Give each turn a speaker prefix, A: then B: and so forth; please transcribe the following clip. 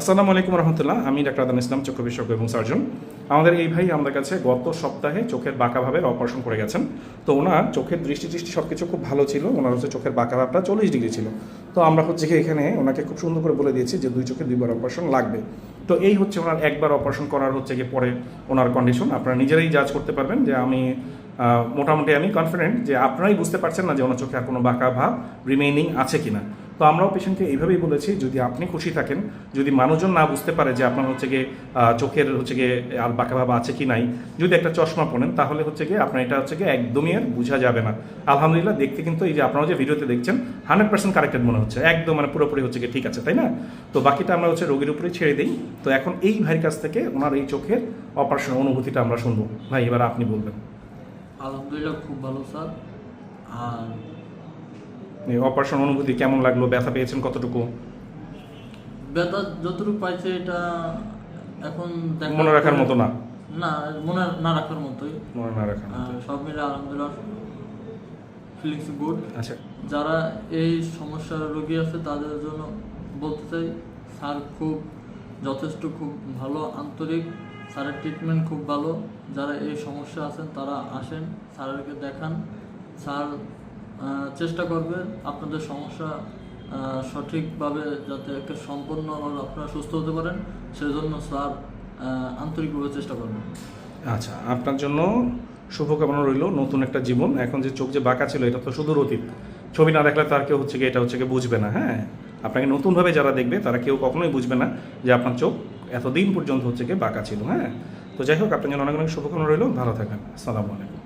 A: আসসালামু আলাইকুম রহমতুল্লাহ। আমি ডাক্তার আদান ইসলাম, চক্ষু বিশেষজ্ঞ এবং সার্জন। আমাদের এই ভাই আমাদের কাছে গত সপ্তাহে চোখের বাঁকাভাবের অপারেশন করে গেছেন। তো ওনার চোখের দৃষ্টি দৃষ্টি সব কিছু খুব ভালো ছিল। ওনার হচ্ছে চোখের বাঁকা ভাবটা চল্লিশ ডিগ্রি ছিল। তো আমরা হচ্ছে কি এখানে ওনাকে খুব সুন্দর করে বলে দিয়েছি যে দুই চোখে দুইবার অপারেশন লাগবে। তো এই হচ্ছে ওনার একবার অপারেশন করার হচ্ছে গিয়ে পরে ওনার কন্ডিশন আপনারা নিজেরাই জাজ করতে পারবেন যে আমি মোটামুটি আমি কনফিডেন্ট যে আপনারাই বুঝতে পারছেন না যে ওনার চোখে আর কোনো বাঁকা ভাব রিমেইনিং আছে কিনা। তো আমরাও পেশেন্টকে এইভাবেই বলেছি, যদি আপনি খুশি থাকেন, যদি মানুষজন না বুঝতে পারে যে আপনার হচ্ছে গিয়ে চোখের হচ্ছে গিয়ে আর বাঁকা ভাব আছে কি নাই, যদি একটা চশমা পরেন তাহলে হচ্ছে গিয়ে আপনার এটা হচ্ছে গিয়ে একদমই আর বোঝা যাবে না। আলহামদুলিল্লাহ, দেখতে কিন্তু এই যে আপনারা যে ভিডিওতে দেখছেন, হান্ড্রেড পার্সেন্ট কারেক্টেড মনে হচ্ছে, একদম মানে পুরোপুরি হচ্ছে গিয়ে ঠিক আছে, তাই না? তো বাকিটা আমরা হচ্ছে রোগীর উপরে ছেড়ে দিই। তো এখন এই ভাইয়ের কাছ থেকে ওনার এই চোখের অপারেশন অনুভূতিটা আমরা শুনব। ভাই, এবার আপনি বলবেন।
B: আলহামদুলিল্লাহ, খুব ভালো, স্যার। আর
A: অপারেশন অনুভূতি কেমন লাগল? ব্যথা পেয়েছেন কতটুকু?
B: ব্যথা যতটুকু পাইছে এটা এখন
A: মনে রাখার মতো না?
B: না মনে না রাখার মতোই।
A: মনে না রাখার
B: সব মিলে আলহামদুলিল্লাহ ফিলিংস গুড
A: আচ্ছা।
B: যারা এই সমস্যার রোগী আছে তাদের জন্য বলতে চাই স্যার খুব যথেষ্ট খুব ভালো আন্তরিক। স্যারের ট্রিটমেন্ট খুব ভালো। যারা এই সমস্যা আছেন তারা আসেন স্যারকে দেখান। স্যার চেষ্টা করবে আপনাদের সমস্যা সঠিকভাবে যাতে একটা সম্পূর্ণভাবে আপনারা সুস্থ হতে পারেন, সেজন্য স্যার আন্তরিকভাবে চেষ্টা করবেন
A: আচ্ছা আপনার জন্য শুভকামনা রইল, নতুন একটা জীবন। এখন যে চোখ যে বাঁকা ছিল, এটা তো সুদূর অতীত। ছবি না দেখলে তার কেউ হচ্ছে কি, এটা হচ্ছে কি বুঝবে না হ্যাঁ? আপনাকে নতুনভাবে যারা দেখবে, তারা কেউ কখনোই বুঝবে না যে আপনার চোখ এতদিন পর্যন্ত হচ্ছে কি বাঁকা ছিল হ্যাঁ? তো যাই হোক, আপনার জন্য অনেক অনেক শুভকামনা রইল। ভালো থাকেন আসসালামু আলাইকুম।